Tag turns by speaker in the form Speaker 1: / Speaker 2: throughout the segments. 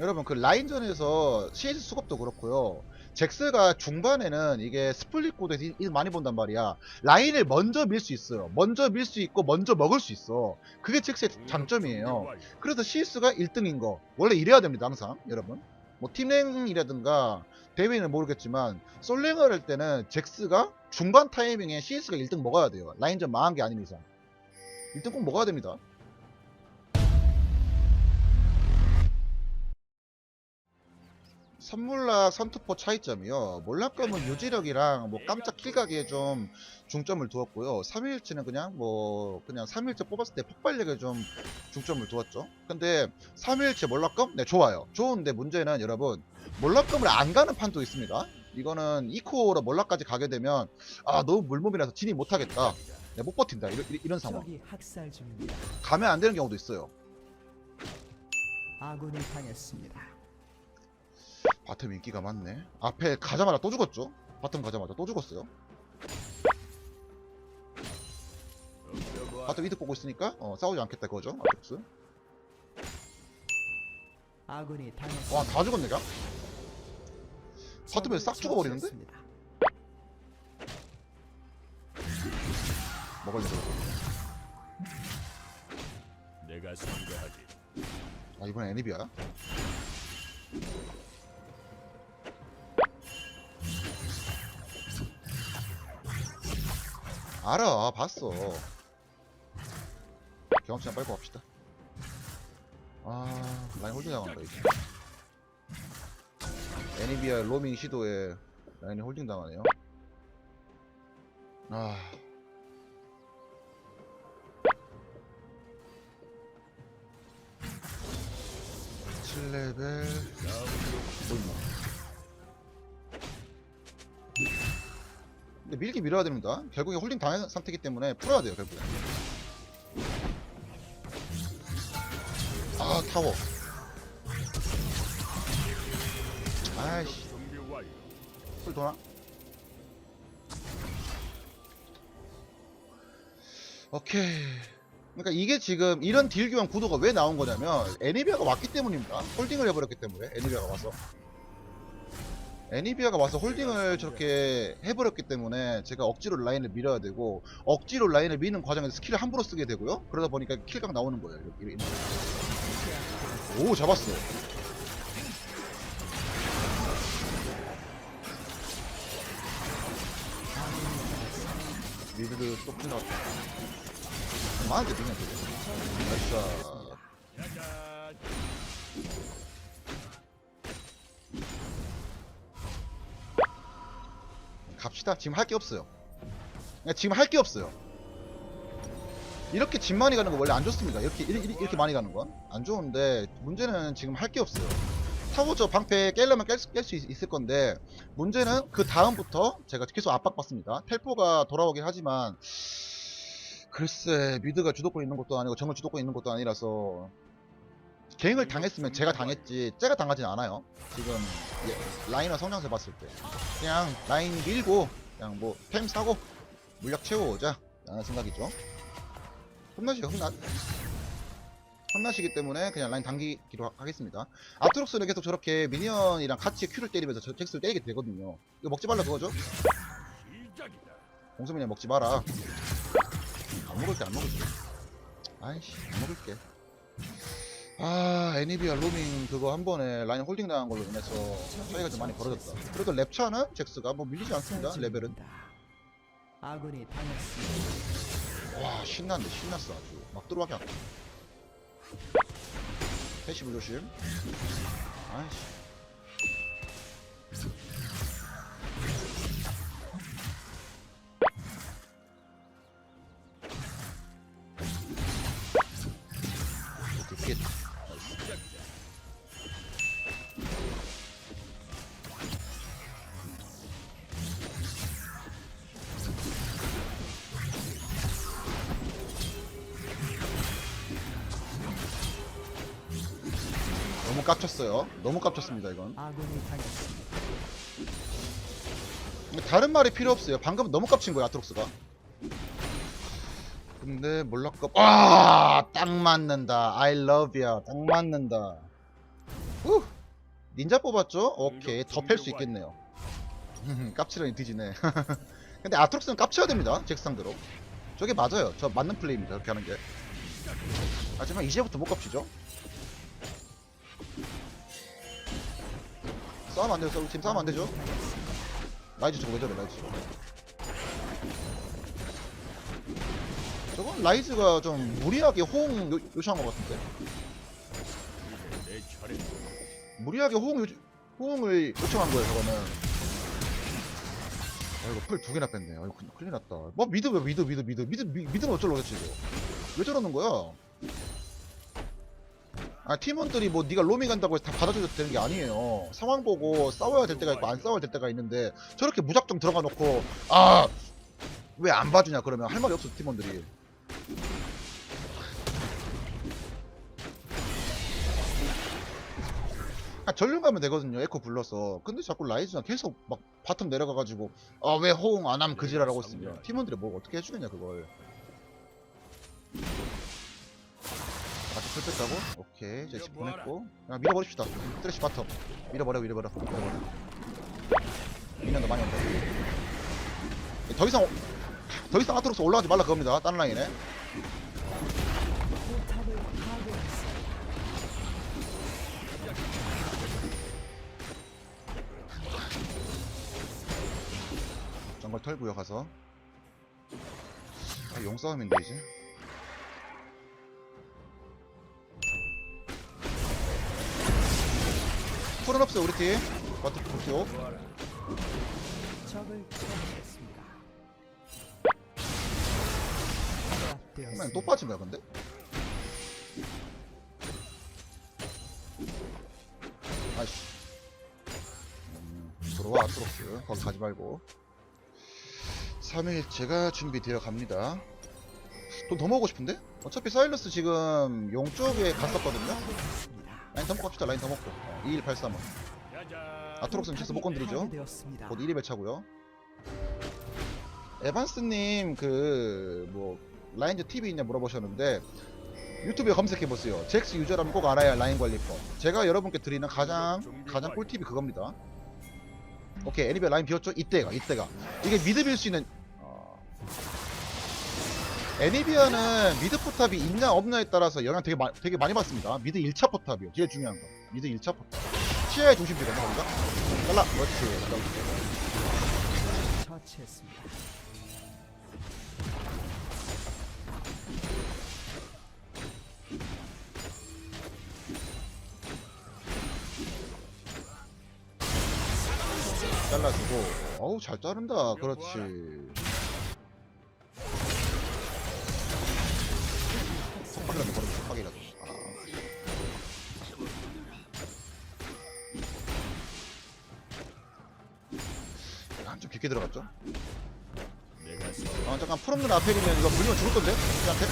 Speaker 1: 여러분 그 라인전에서 CS 수급도 그렇고요. 잭스가 중반에는 이게 스플릿 코드에서 일- 일 많이 본단 말이야. 라인을 먼저 밀 수 있어요. 먼저 밀 수 있고 먼저 먹을 수 있어. 그게 잭스의 장점이에요. 그래서 CS가 1등인 거. 원래 이래야 됩니다, 항상. 여러분. 뭐 팀랭이라든가 대회는 모르겠지만 솔랭을 할 때는 잭스가 중반 타이밍에 CS가 1등 먹어야 돼요. 라인전 망한 게 아닌 이상. 1등 꼭 먹어야 됩니다. 선물락 선투포 차이점이요. 몰락검은 유지력이랑 뭐 깜짝 킬각에 좀 중점을 두었고요. 3일치는 그냥 뭐 그냥 3일치 뽑았을 때 폭발력에 좀 중점을 두었죠. 근데 3일치 몰락검? 네 좋아요. 좋은데 문제는 여러분 몰락검을 안 가는 판도 있습니다. 이거는 2코어로 몰락까지 가게 되면 아 너무 물몸이라서 진입 못하겠다. 네, 못 버틴다. 이런, 이런 상황. 가면 안 되는 경우도 있어요.
Speaker 2: 아군이 당했습니다.
Speaker 1: 바텀 인기가 많네. 앞에 가자마자 또 죽었죠? 바텀 가자마자 또 죽었어요. 바텀 이득 보고 있으니까 어, 싸우지 않겠다 그거죠? 아펙스.
Speaker 2: 아군이 당했습니다.
Speaker 1: 와, 다 죽었네, 그냥? 바텀에 싹 죽어버리는데? 먹을려고.
Speaker 3: 내가 상대하지.
Speaker 1: 아, 이번엔 애니비야? 알아, 봤어. 경험치나 빨고 갑시다. 아, 라인 홀딩 당한다, 이제. 애니비아 로밍 시도에 라인이 홀딩 당하네요. 아. 칠레벨 뭐 있나? 근데 밀기 밀어야 됩니다. 결국에 홀딩 당한 상태이기 때문에 풀어야 돼요, 결국에. 아, 타워. 아이씨. 풀 도나? 오케이. 그러니까 이게 지금 이런 딜 교환 구도가 왜 나온 거냐면 애니비아가 왔기 때문입니다. 홀딩을 해버렸기 때문에 애니비아가 와서. 애니비아가 와서 홀딩을 저렇게 해버렸기 때문에 제가 억지로 라인을 밀어야 되고 억지로 라인을 미는 과정에서 스킬을 함부로 쓰게 되고요. 그러다 보니까 킬각 나오는 거예요. 이렇게, 이렇게. 오 잡았어. 미드를 쏙 지나갔다. 많은데 그냥 되게. 나이스. 갑시다. 지금 할 게 없어요. 그냥 지금 할 게 없어요. 이렇게 집 많이 가는 거 원래 안 좋습니다. 이렇게 이렇게, 이렇게 많이 가는 건 안 좋은데 문제는 지금 할 게 없어요. 타고 저 방패 깰려면 깰수 있을 건데 문제는 그 다음부터 제가 계속 압박받습니다. 텔포가 돌아오긴 하지만 글쎄 미드가 주도권 있는 것도 아니고 정글 주도권 있는 것도 아니라서 갱을 당했으면 제가 당했지 제가 당하진 않아요. 지금 예, 라이너 성장세 봤을 때. 그냥 라인 밀고 그냥 뭐템 사고 물약 채워오자. 라는 생각이죠. 홈낫이요 홈낫 홈낫이기 때문에 그냥 라인 당기기로 하- 하겠습니다. 아트록스는 계속 저렇게 미니언이랑 같이 큐를 때리면서 저 잭스를 때리게 되거든요. 이거 먹지 말라 그거죠? 공수민이 먹지 마라. 안 먹을게 안 먹을게. 아이씨 안 먹을게 아 애니비아 로밍 그거 한 번에 라인 홀딩 당한 걸로 인해서 차이가 좀 많이 벌어졌다. 그래도 랩차는 잭스가 뭐 밀리지 않습니다 레벨은.
Speaker 2: 아군이 당했습니다.
Speaker 1: 와 신났는데 신났어 아주. 막 들어가게 안 패시브 조심. 아이씨 깝쳤어요 너무 깝쳤습니다 이건
Speaker 2: 당했습니다.
Speaker 1: 다른 말이 필요 없어요. 방금 너무 깝친 거야, 아트록스가. 근데 몰락값 와, 딱 맞는다. I love you. 딱 맞는다. 후! 닌자 뽑았죠? 오케이 더 팰 수 있겠네요 깝치라니 뒤지네 근데 아트록스는 깝쳐야 됩니다 잭스 상대로 저게 맞아요 저 맞는 플레이입니다 그렇게 하는 게 하지만 이제부터 못 깝치죠 싸우면 안 돼요. 지금 싸우면 안 되죠? 라이즈 저거 왜 저래 라이즈? 저건 라이즈가 좀 무리하게 호응 요, 요청한 것 같은데. 무리하게 호응 요, 호응을 요청한 거예요 저거는. 아이고 풀두 개나 뺐네. 아이고 큰일- 큰일 났다. 뭐 미드 왜 미드 미드 미드? 미드 미, 미드는 어쩌려고 했지 이거. 왜 저러는 거야 아 팀원들이 뭐 네가 로밍 간다고 해서 다 받아줘도 되는 게 아니에요 상황 보고 싸워야 될 때가 있고 안 싸워야 될 때가 있는데 저렇게 무작정 들어가 놓고 아 왜 안 봐주냐 그러면 할 말이 없어 팀원들이 아, 전륜 가면 되거든요. 에코 불러서. 근데 자꾸 라이즈가 계속 막 바텀 내려가가지고 아 왜 호응 안 하면 그지라라고 있으면 팀원들이 뭐 어떻게 해주겠냐 그걸. 뺐다고? 오케이. 이제 집 보냈고. 그냥 밀어버립시다. 트래시 바텀. 밀어버려 밀어버려. 밀어버려. 미년도 많이 온다. 더 이상 오- 더 이상 아트록스 올라가지 말라 그겁니다. 다른 라인에. 정글 털고요 가서. 아, 용싸움인데 이제. 풀은 없어 우리 팀. 버튼 볼게요. 그러면 또 빠진 거야 근데? 아이씨. 음, 들어와 트록스 거기 가지 말고. 3일 제가 준비되어 갑니다. 돈 더 모으고 싶은데? 어차피 사일러스 지금 용 쪽에 갔었거든요. 라인 더 먹고 갑시다 라인 더 먹고. 어, 2183원.
Speaker 3: 짜잔.
Speaker 1: 아트록스는 체스 못 건드리죠? 곧 1위 차고요. 에반스님 그 뭐 라인즈 TV 있냐 물어보셨는데 유튜브에 검색해 보세요. 잭스 유저라면 꼭 알아야 할 라인 관리법. 제가 여러분께 드리는 가장 가장 꿀팁이 그겁니다. 오케이 애니비아 라인 비었죠? 이때가 이때가 이게 미드 빌 수 있는 어... 애니비아는 미드 포탑이 있냐 없냐에 따라서 영향 되게, 마, 되게 많이 받습니다. 미드 1차 포탑이요. 제일 중요한 거. 미드 1차 포탑. 시야의 중심이거든요, 거기가. 잘라, 그렇지. 잘라.
Speaker 2: 처치했습니다.
Speaker 1: 잘라주고 어우 잘 자른다 그렇지 아 앞에 있는 이거 물리면 죽을 건데? 우리한테?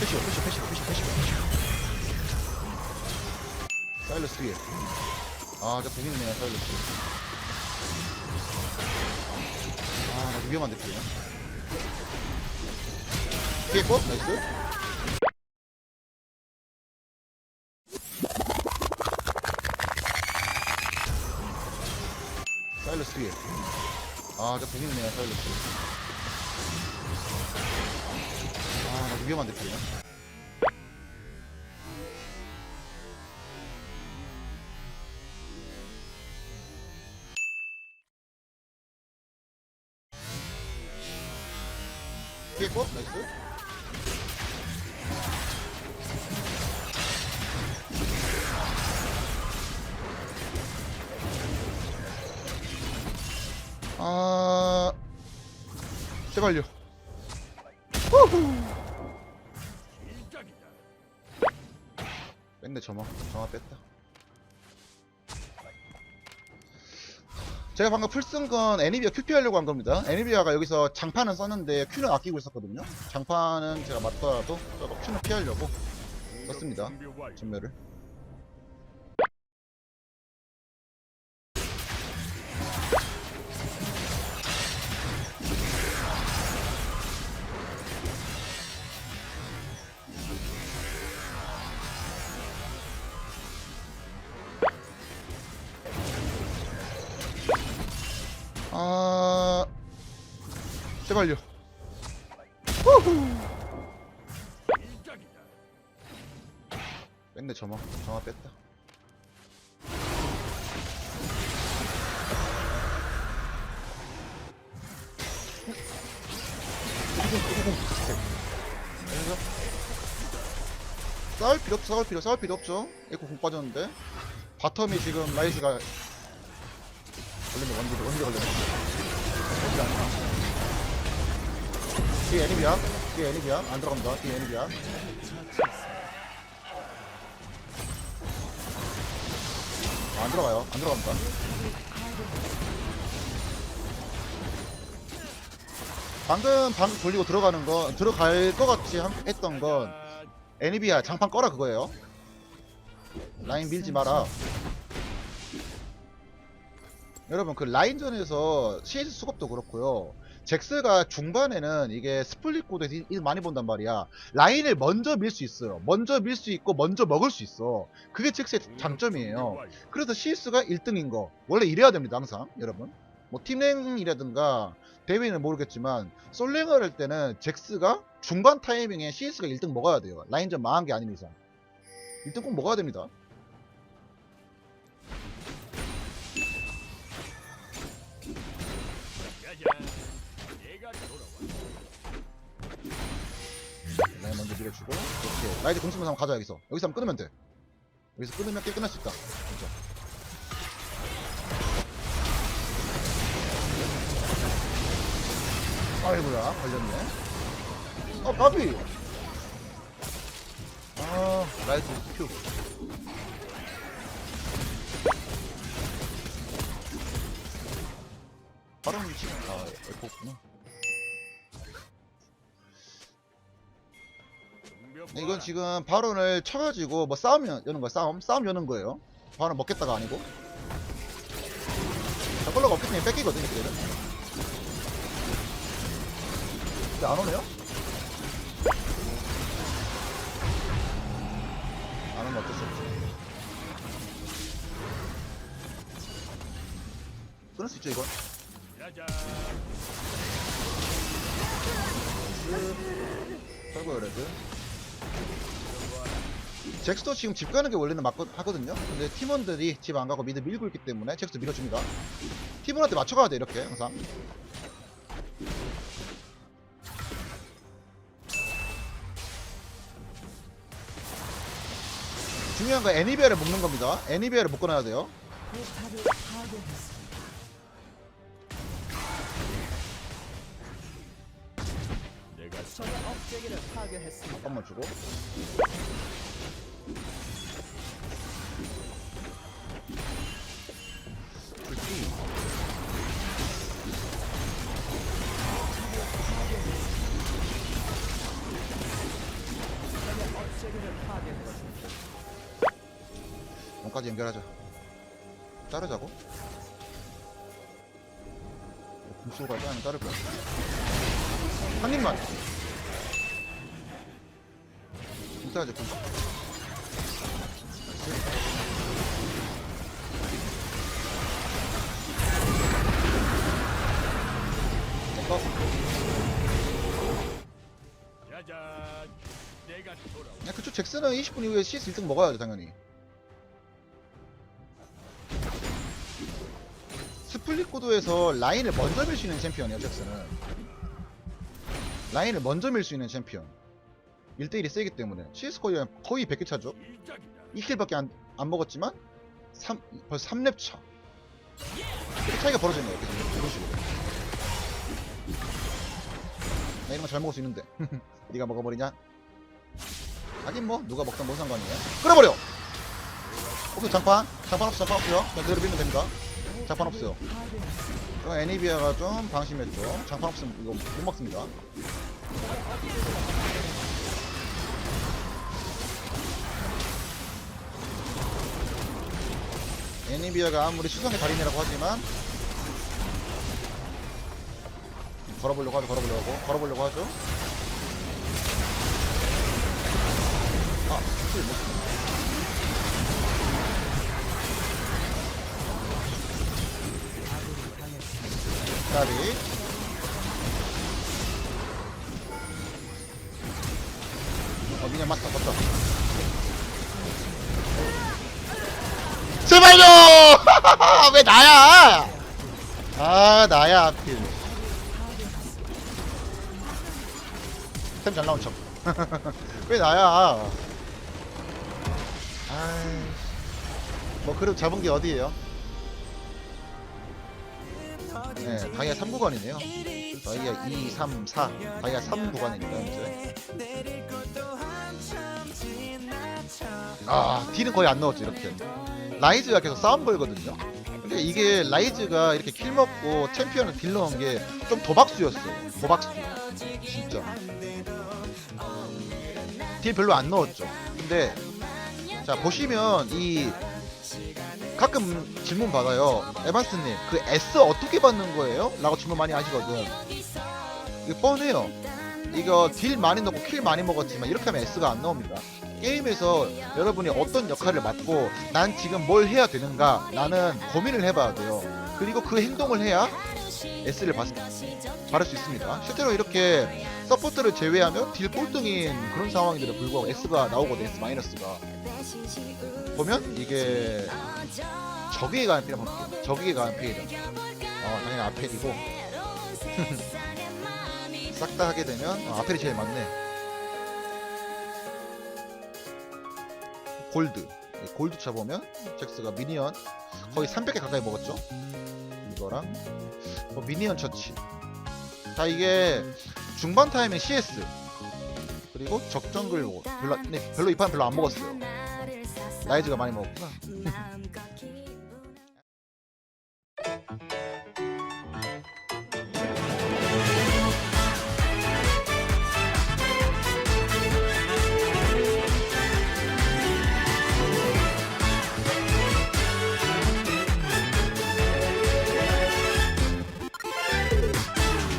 Speaker 1: 패시오 패시오 패시오 패시오 패시오 패시오. 사일러스 뒤에. 아저 재밌네 사일러스 아 아주 위험한데 피해 피했고 나이스. 사일러스 뒤에. 아저 재밌네 사일러스 위험한데 피해 피했고 나이스. 아 제발요 점화. 점화 뺐다. 제가 방금 풀 쓴 건 애니비아 QP 하려고 한 겁니다. 애니비아가 여기서 장판은 썼는데 Q는 아끼고 있었거든요. 장판은 제가 맞더라도 저거 Q는 피하려고 썼습니다. 전멸을 제발요
Speaker 3: 일장이다.
Speaker 1: 뺐네 점화. 점화 뺐다. 싸울 필요 없어 싸울 필요 싸울 필요 없죠 에코 공 빠졌는데. 바텀이 지금 라이즈가 걸렸네 원딜 원딜 걸렸네 원딜 아니야 뒤에 애니비야 뒤에 애니비야 안 들어간다 뒤에 애니비야 아, 안 들어가요. 안 들어갑니다. 방금 방 돌리고 들어가는 거 들어갈 것 같이 함- 했던 건
Speaker 3: 자,
Speaker 1: 애니비야 장판 꺼라 그거예요. 라인 밀지 마라. 여러분 그 라인전에서 CS 수급도 그렇고요. 잭스가 중반에는 이게 스플릿 코드에서 일- 일 많이 본단 말이야. 라인을 먼저 밀 수 있어요. 먼저 밀 수 있고 먼저 먹을 수 있어. 그게 잭스의 장점이에요. 그래서 CS가 1등인 거 원래 이래야 됩니다 항상 여러분 뭐 팀랭이라든가 대회는 모르겠지만 솔랭을 할 때는 잭스가 중반 타이밍에 CS가 1등 먹어야 돼요 라인전 망한 게 아닌 이상 1등 꼭 먹어야 됩니다
Speaker 3: 짜
Speaker 1: 먼저 밀어주고 이렇게 라이드 공수면서 한번 가자 여기서 여기서 한번 끊으면 돼 여기서 끊으면 꽤 끝날 수 있다 진짜 아이고야 걸렸네 어 까비 아 라이트 큐 바로 지금 아 에코구나 이건 지금 발언을 쳐가지고 뭐 싸움 여- 여는 거야. 싸움? 싸움 여는 거예요. 발언 먹겠다가 아니고. 저걸로가 없기 때문에 뺏기거든요 그때는. 근데 안 오네요? 안 오면 어쩔 수 없지. 끊을 수 있죠 이건?
Speaker 3: 짜잔.
Speaker 1: 설거 레드 잭스도 지금 집 가는 게 원래는 맞거, 하거든요. 근데 팀원들이 집 안 가고 미드 밀고 있기 때문에 잭스 밀어줍니다. 팀원한테 맞춰가야 돼 이렇게 항상. 중요한 건 애니비아를 묶는 겁니다. 애니비아를 묶어놔야 돼요
Speaker 2: 적의 업체계를 파괴했습니다.
Speaker 1: 잠깐만 주고.
Speaker 2: 적의 업체계를 파괴했습니다.
Speaker 1: 원까지 연결하자. 자르자고? 궁수로 갈까 아니면 자를 거야. 한 입만 궁수하지 궁수 어,
Speaker 3: 짜잔. 내가.
Speaker 1: 야, 그쵸 잭슨은 20분 이후에 CS 1등 먹어야죠 당연히 스플릿 코드에서 라인을 먼저 밀 수 있는 챔피언이에요 잭슨은 라인을 먼저 밀 수 있는 챔피언 1대1이 세기 때문에. CS 거의, 거의 100개 차죠?
Speaker 3: 일장이다.
Speaker 1: 2킬밖에 안, 안 먹었지만 3, 벌써 3렙 차. 이렇게 차이가 계속 이런 식으로. 나 이런 거 잘 먹을 수 있는데. 네가 먹어버리냐? 하긴 뭐 누가 먹던 뭔 상관이에요. 끌어버려! 오케이 장판. 장판 없어 장판 없어요 그냥 그대로 밀면 됩니다. 장판 없어요. 어, 애니비아가 좀 방심했죠. 장판 없으면 이거 못 먹습니다 애니비아가 아무리 수성의 달인이라고 하지만 걸어보려고 하죠 걸어보려고 걸어보려고 하죠 아술 못. 까비. 어, 미녀 맞다, 맞다. 제발요! 왜 나야! 아, 나야, 하필. 템잘 나온 척. 왜 나야? 아이. 뭐, 그래도 잡은 게 어디예요? 네, 다이아 3구간이네요. 다이아 2, 3, 4. 다이아 3구간이니까, 이제. 아, 딜은 거의 안 넣었죠, 이렇게. 라이즈가 계속 싸움 걸거든요. 근데 이게 라이즈가 이렇게 킬 먹고 챔피언을 딜 넣은 게 좀 도박수였어요. 도박수. 진짜. 딜 별로 안 넣었죠. 근데, 자, 보시면 이 가끔 질문 받아요. 에반스님, 그 S 어떻게 받는 거예요? 라고 질문 많이 하시거든. 이거 뻔해요. 이거 딜 많이 넣고 킬 많이 먹었지만 이렇게 하면 S가 안 나옵니다. 게임에서 여러분이 어떤 역할을 맡고 난 지금 뭘 해야 되는가 나는 고민을 해봐야 돼요. 그리고 그 행동을 해야 S를 받, 받을 수 있습니다. 실제로 이렇게 서포트를 제외하면 딜 꼴등인 그런 상황인데도 불구하고 S가 나오거든요. S 마이너스가. 보면 이게 적에게 가는 필이라고 볼게요. 적에게 가는 필이죠. 어, 당연히 아펠이고 싹 다 하게 되면 어, 아펠이 제일 많네. 골드. 이 골드 쳐보면 잭스가 미니언 거의 300개 가까이 먹었죠. 이거랑 뭐 미니언 처치. 자 이게 중반 타이밍 CS 그리고 적정글 뭐 별로 근데 별로 이 판 별로 안 먹었어요. 라이즈가 많이 먹었구나.